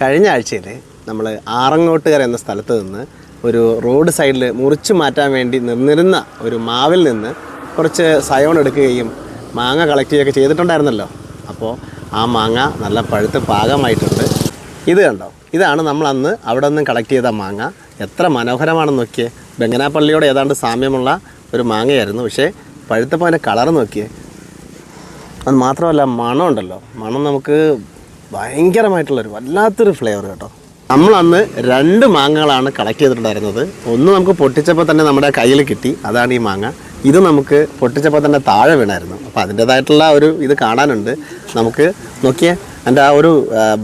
കഴിഞ്ഞ ആഴ്ചയിൽ നമ്മൾ ആറങ്ങോട്ടുകര എന്ന സ്ഥലത്ത് നിന്ന് ഒരു റോഡ് സൈഡിൽ മുറിച്ച് മാറ്റാൻ വേണ്ടി നിന്നിരുന്ന ഒരു മാവിൽ നിന്ന് കുറച്ച് സയോൺ എടുക്കുകയും മാങ്ങ കളക്ട് ചെയ്യുകയൊക്കെ ചെയ്തിട്ടുണ്ടായിരുന്നല്ലോ. അപ്പോൾ ആ മാങ്ങ നല്ല പഴുത്ത് പാകമായിട്ടുണ്ട്. ഇത് കണ്ടോ? ഇതാണ് നമ്മൾ അന്ന് അവിടെ നിന്ന് കളക്ട് ചെയ്ത മാങ്ങ. എത്ര മനോഹരമാണെന്ന് നോക്കിയേ. ബംഗനാപ്പള്ളിയോട് ഏതാണ്ട് സാമ്യമുള്ള ഒരു മാങ്ങയായിരുന്നു. പക്ഷേ പഴുത്തപ്പോൾ അതിന്റെ കളർ നോക്കിയേ. അത് മാത്രമല്ല മണം ഉണ്ടല്ലോ മണം നമുക്ക് ഭയങ്കരമായിട്ടുള്ളൊരു വല്ലാത്തൊരു ഫ്ലേവർ കേട്ടോ. നമ്മൾ അന്ന് രണ്ട് മാങ്ങകളാണ് കളക്ട് ചെയ്തിട്ടുണ്ടായിരുന്നത്. ഒന്ന് നമുക്ക് പൊട്ടിച്ചപ്പോൾ തന്നെ നമ്മുടെ കയ്യിൽ കിട്ടി അതാണ് ഈ മാങ്ങ. ഇത് നമുക്ക് പൊട്ടിച്ചപ്പോൾ തന്നെ താഴെ വീണായിരുന്നു. അപ്പോൾ അതിന്റേതായിട്ടുള്ള ഒരു ഇത് കാണാനുണ്ട്. നമുക്ക് നോക്കിയേ എന്റെ ആ ഒരു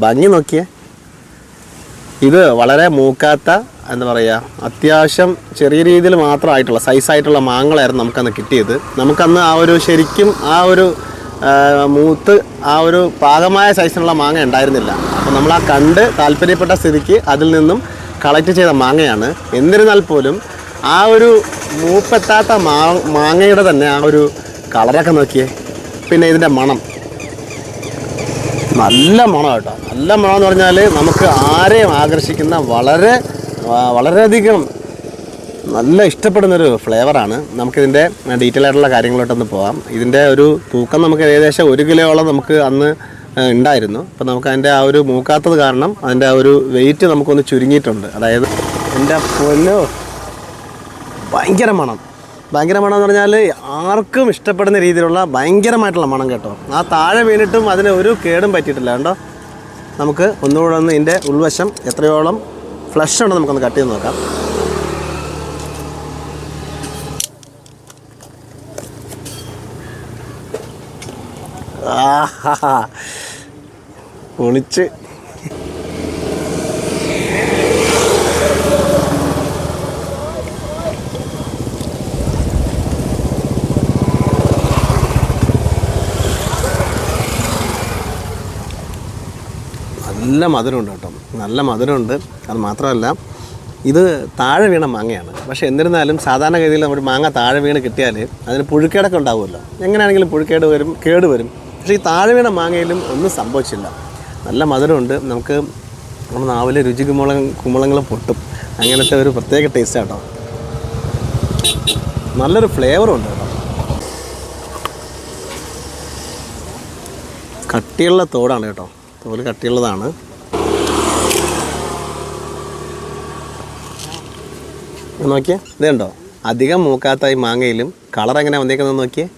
ഭംഗി നോക്കിയേ. ഇത് വളരെ മൂക്കാത്ത എന്താ പറയുക അത്യാവശ്യം ചെറിയ രീതിയിൽ മാത്രമായിട്ടുള്ള സൈസായിട്ടുള്ള മാങ്ങളായിരുന്നു നമുക്കന്ന് കിട്ടിയത്. നമുക്കന്ന് ആ ഒരു ശരിക്കും ആ ഒരു മൂത്ത് ആ ഒരു പാകമായ സൈസിലുള്ള മാങ്ങ ഉണ്ടായിരുന്നില്ല. അപ്പോൾ നമ്മൾ ആ കണ്ട് താല്പര്യപ്പെട്ട സ്ഥിതിക്ക് അതിൽ നിന്നും കളക്ട് ചെയ്ത മാങ്ങയാണ്. എന്നിരുന്നാൽ പോലും ആ ഒരു മൂപ്പെത്താത്ത മാ മാങ്ങയുടെ തന്നെ ആ ഒരു കളറൊക്കെ നോക്കിയേ. പിന്നെ ഇതിന്റെ മണം. നല്ല മണം കേട്ടോ. നല്ല മണം എന്ന് പറഞ്ഞാൽ നമുക്ക് ആരെയും ആകർഷിക്കുന്ന വളരെ വളരെയധികം നല്ല ഇഷ്ടപ്പെടുന്നൊരു ഫ്ലേവറാണ്. നമുക്കിതിന്റെ ഡീറ്റെയിൽ ആയിട്ടുള്ള കാര്യങ്ങളോട്ടൊന്ന് പോകാം ഇതിന്റെ ഒരു തൂക്കം നമുക്ക് ഏകദേശം ഒരു കിലോയോളം നമുക്ക് അന്ന് ഉണ്ടായിരുന്നു. അപ്പോൾ നമുക്ക് അതിന്റെ ആ ഒരു മൂക്കാത്തത് കാരണം അതിന്റെ ആ ഒരു വെയിറ്റ് നമുക്കൊന്ന് ചുരുങ്ങിയിട്ടുണ്ട്. അതായത് എന്റെ പൊന്നോ ഭയങ്കര മണം. ഭയങ്കര മണം എന്ന് പറഞ്ഞാൽ ആർക്കും ഇഷ്ടപ്പെടുന്ന രീതിയിലുള്ള ഭയങ്കരമായിട്ടുള്ള മണം കേട്ടോ. ആ താഴെ വീണിട്ടും അതിന് ഒരു കേടും പറ്റിയിട്ടില്ല കേട്ടോ നമുക്ക് ഒന്നുകൂടെ ഒന്ന് ഇതിന്റെ ഉൾവശം എത്രയോളം ഫ്ലഷ് ഉണ്ടോ നമുക്കൊന്ന് കട്ട് ചെയ്ത് നോക്കാം. പൊളിച്ച് നല്ല മധുരമുണ്ട് കേട്ടോ. നല്ല മധുരമുണ്ട്. അത് മാത്രമല്ല ഇത് താഴെ വീണ മാങ്ങയാണ്. പക്ഷേ എന്നിരുന്നാലും സാധാരണ സാധാരണഗതിയിൽ നമ്മൾ മാങ്ങ താഴെ വീണ് കിട്ടിയാൽ അതിന് പുഴുക്കേടൊക്കെ ഉണ്ടാവുമല്ലോ. എങ്ങനെയാണെങ്കിലും പുഴുക്കേട് വരും കേട് വരും. പക്ഷേ ഈ താഴെ വീണ മാങ്ങയിലും ഒന്നും സംഭവിച്ചില്ല. നല്ല മധുരമുണ്ട്. നമുക്ക് നമ്മുടെ നാവിലെ രുചി കുമ്പള കുമ്പളങ്ങൾ പൊട്ടും. അങ്ങനത്തെ ഒരു പ്രത്യേക ടേസ്റ്റ് കേട്ടോ. നല്ലൊരു ഫ്ലേവറും ഉണ്ട് കേട്ടോ. കട്ടിയുള്ള തോടാണ് കേട്ടോ. തോൽ കട്ടിയുള്ളതാണ്. നോക്കിയേ. ഇതേ ഉണ്ടോ അധികം മൂക്കാത്ത ഈ മാങ്ങയിലും കളർ എങ്ങനെ വന്നേക്കുന്നത് നോക്കിയേ.